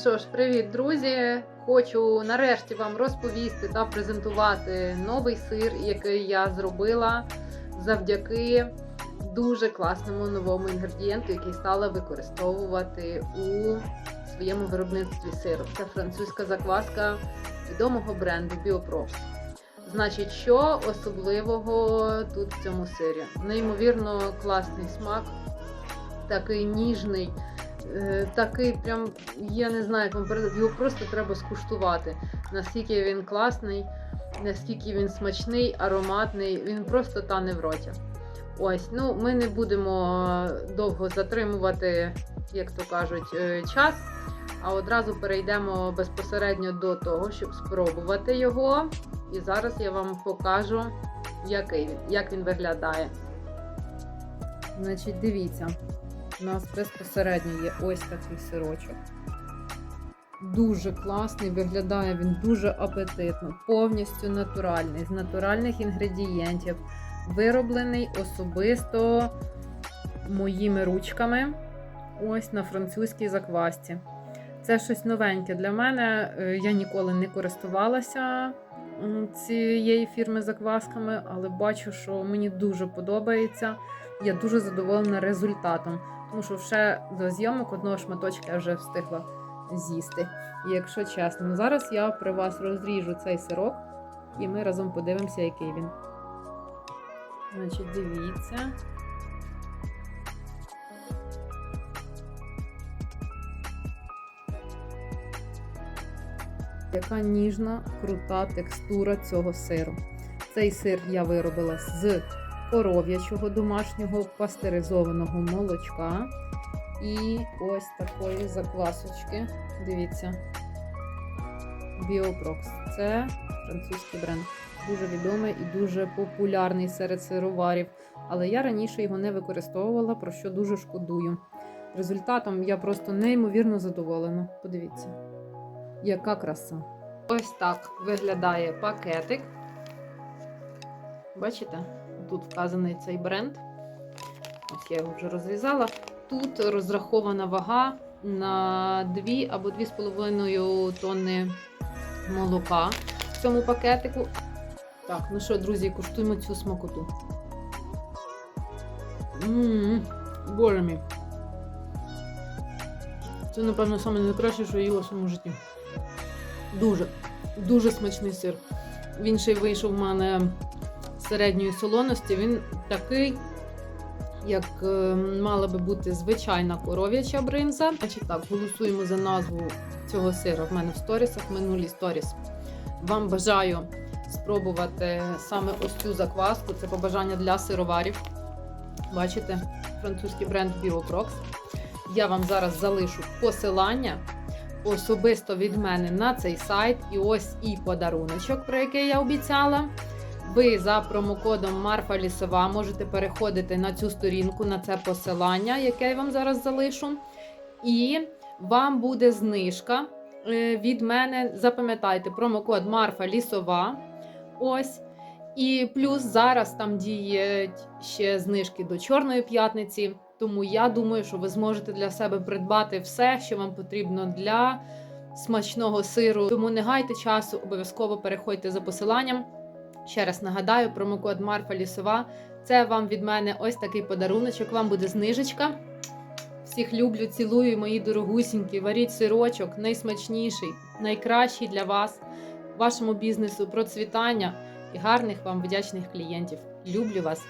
що ж, привіт, друзі! Хочу нарешті вам розповісти та презентувати новий сир, який я зробила завдяки дуже класному новому інгредієнту, який стала використовувати у своєму виробництві сиру. Це французька закваска відомого бренду Bioprops. Значить, що особливого тут в цьому сирі? Неймовірно класний смак, такий ніжний. Е, Такий прям, я не знаю, як вам передати, його просто треба скуштувати. Наскільки він класний, наскільки він смачний, ароматний, він просто тане в роті. Ось, ну ми не будемо довго затримувати, як то кажуть, е, час, а одразу перейдемо безпосередньо до того, щоб спробувати його. І зараз я вам покажу, який він, як він виглядає. Значить, дивіться. У нас безпосередньо є ось такий сирочок. Дуже класний, виглядає він дуже апетитно, повністю натуральний, з натуральних інгредієнтів, вироблений особисто моїми ручками. Ось на французькій заквасці. Це щось новеньке для мене. Е, Я ніколи не користувалася цієї фірми заквасками, але бачу, що мені дуже подобається. Я дуже задоволена результатом. Тому що ще до зйомок одного шматочка вже встигла з'їсти. І якщо чесно, ну зараз я при вас розріжу цей сирок, і ми разом подивимося, який він. Значить, дивіться. Яка ніжна, крута текстура цього сиру. Цей сир я виробила з коров'ячого домашнього пастеризованого молочка. І ось такої заквасочки. Дивіться. Біопрокс. Це французький бренд. Дуже відомий і дуже популярний серед сироварів. Але я раніше його не використовувала, про що дуже шкодую. Результатом я просто неймовірно задоволена. Подивіться, яка краса. Ось так виглядає пакетик. Бачите? Тут вказаний цей бренд. Ось я його вже розрізала. Тут розрахована вага на 2 або 2,5 тонни молока в цьому пакетику. Так, ну що, друзі, куштуємо цю смакоту. Ммм, боже мій. Це, напевно, саме найкраще, що я їла в своєму житті. Дуже, дуже смачний сир. Він ще й вийшов в мене середньої солоності. Він такий, як е, мала би бути звичайна коров'яча бринза. Значить так, голосуємо за назву цього сира в мене в сторісах, минулі сторіс. Вам бажаю спробувати саме ось цю закваску. Це побажання для сироварів. Бачите, французький бренд Bioprox. Я вам зараз залишу посилання особисто від мене на цей сайт. І ось і подаруночок, про який я обіцяла. Ви за промокодом Марфа Лісова можете переходити на цю сторінку, на це посилання, яке я вам зараз залишу. І вам буде знижка е, від мене. Запам'ятайте, промокод Марфа Лісова. Ось. І плюс зараз там діють ще знижки до Чорної п'ятниці. Тому я думаю, що ви зможете для себе придбати все, що вам потрібно для смачного сиру. Тому не гайте часу, обов'язково переходьте за посиланням. Ще раз нагадаю, промокод Марфа Лісова. Це вам від мене ось такий подаруночок. Вам буде знижечка. Всіх люблю, цілую, мої дорогусінькі. Варіть сирочок, найсмачніший, найкращий для вас, вашому бізнесу, процвітання і гарних вам вдячних клієнтів. Люблю вас!